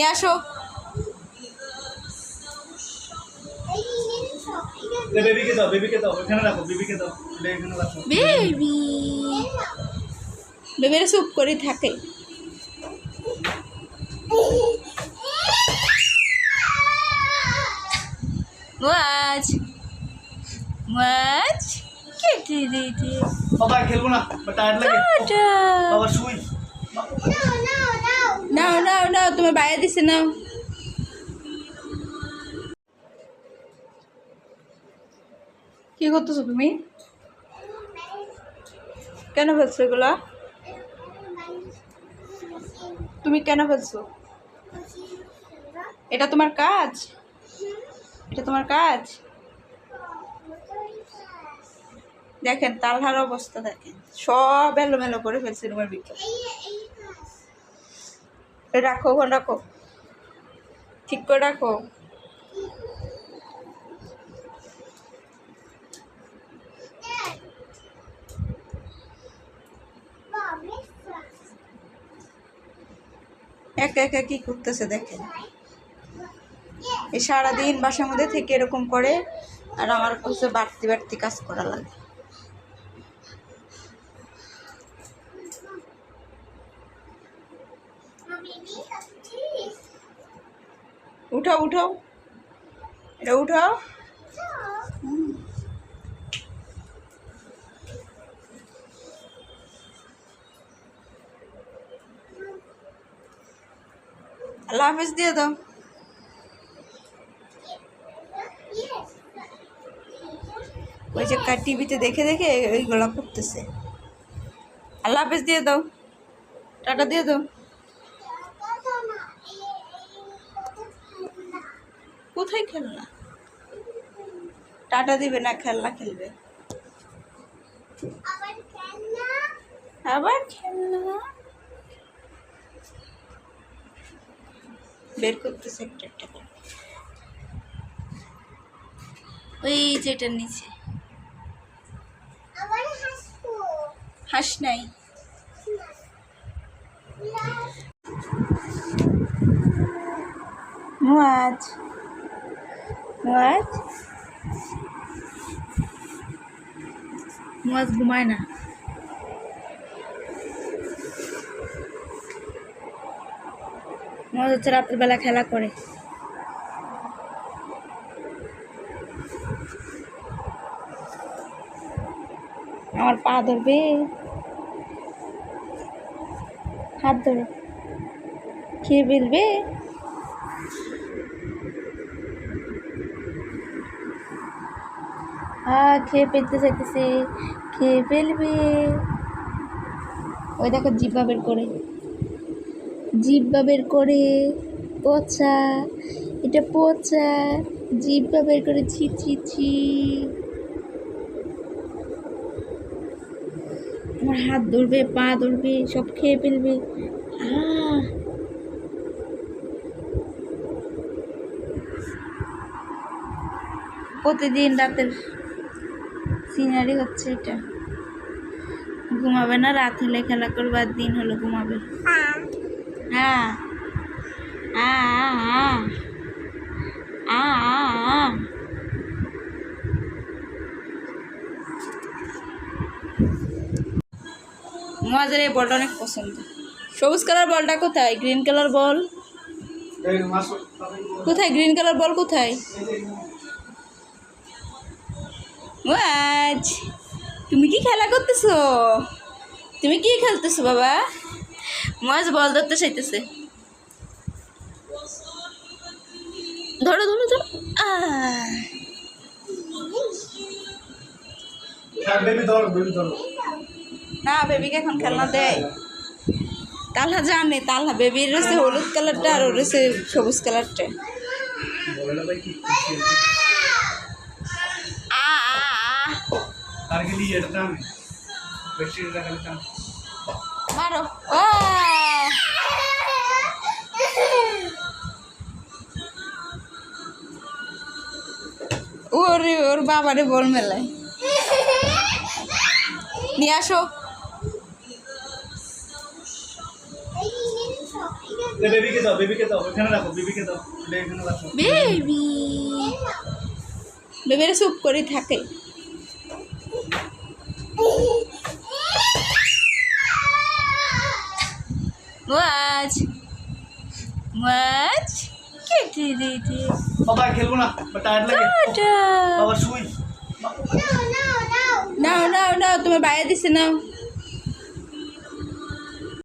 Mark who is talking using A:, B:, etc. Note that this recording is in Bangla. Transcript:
A: নিয়ে আসো।
B: বেবিকে দাও বেবিকে দাও এখানে রাখো বেবিকে দাও এখানে রাখো।
A: বেবি। বেবিরা চুপ করে থাকে। মাছ মাছ কেটে দিতে।
B: বাবা খেলব না টায়ার লাগে। বাবা শুই।
A: নাও নাও নাও তোমার বাইরে দিছে নাও কি করতেছো তুমি? কেন ফেলছো এগুলা? তুমি কেন ফেলছো? এটা তোমার কাজ? এটা তোমার কাজ? দেখেন তালহার অবস্থা দেখেন। সব এলোমেলো করে ফেলছে রুমের ভিতরে। রাখো ওখানে রাখো। ঠিক করে রাখো। একা একা কি করতেছে দেখেন। এই সারাদিন বাসার মধ্যে থেকে এরকম করে, আর আমার হচ্ছে বাড়তি বাড়তি কাজ করা লাগে। উঠাও উঠাও। এটা উঠাও। আল্লাহ হাফেজ, দিয়ে দাও। ওই যে কার টিভিতে দেখে দেখে ওইগুলো করতেছে। আল্লাহ হাফেজ, দিয়ে দাও। টাটা, দিয়ে দাও। কোথায় খেলনা টাটা দিবে না খেলনা খেলবে? আবার খেলনা? বের করতেছে একটা একটা করে। ওই যেটার নিচে। হাস নাই। মাছ মাছ মাছ ঘুমায় না। মাছ হচ্ছে রাত্রিবেলা খেলা করে। আমার পা ধরবে। হাত ধরো। খেয়ে ফেলবে। খেয়ে ফেলতে চাইতেছে, খেয়ে ফেলবে। ওই দেখো জিব্বা বের করে। জিব্বা বের করে, পচা, এটা পচা। জিব্বা বের করে, ছি ছি ছি। আমার হাত ধরবে, পা ধরবে, সব খেয়ে ফেলবে। আহ। প্রতিদিন রাতের সিনারি হচ্ছে এটা। ঘুমাবে না রাত হলে খেলা করবে আর দিন হলে ঘুমাবে। হ্যাঁ আ আ আ আ আ। মজার এই বলটা অনেক পছন্দ। সবুজ কালার বলটা কোথায়? Green colour ball. কোথায়? গ্রিন কালার বল কোথায়? আজ তুমি কি খেলা করতেছো? তুমি কি খেলতেছো বাবা? মাছ বল ধরতে চাইতেছে। ধরো ধরো ধরো।
B: হ্যাঁ বেবি ধরো ধরো।
A: না বেবিকে এখন খেলনা দেয়। তালহা জানে তালহা বেবির রয়েছে হলুদ কালারটা আর ওর রয়েছে সবুজ কালারটা। ওরে ওর বাবারে বল মেলায় নিয়ে আসো
B: দে বেবিকে দাও বেবিকে দাও এখানে রাখো বেবিকে দাও এখানে রাখো
A: বেবি বেবিরা চুপ করে থাকে মাছ। মাছ কেটে দিতে।
B: বাবা খেলব না টায়ার লাগে। বাবা শুই।
A: নাও নাও নাও। তোমার বাইরে দিছে নাও।